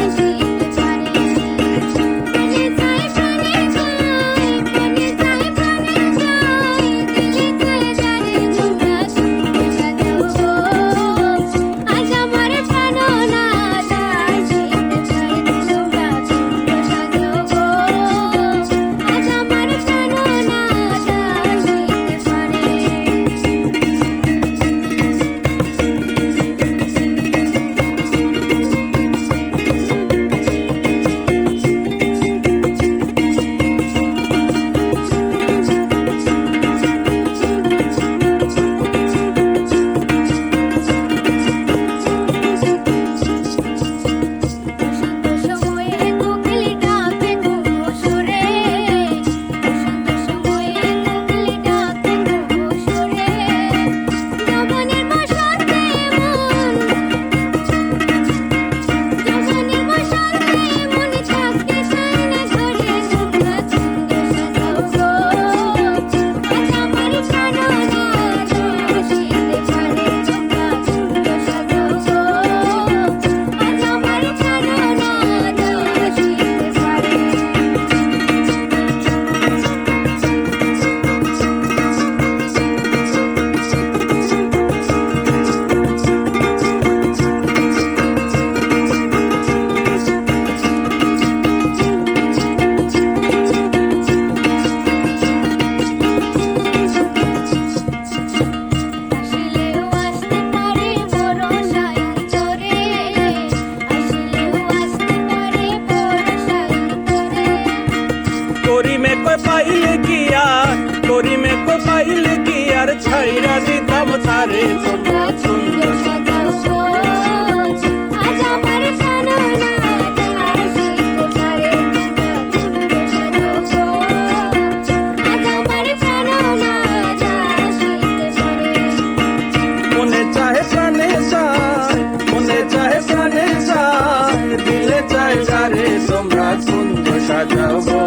Thank you. কো পাইলে কি আর? করিমে কো পাইলে কি আর? ছাইরা দিতাম তারে তোমরা সুন্দর চায় যারে তোমরা সুন্দর সাজাবো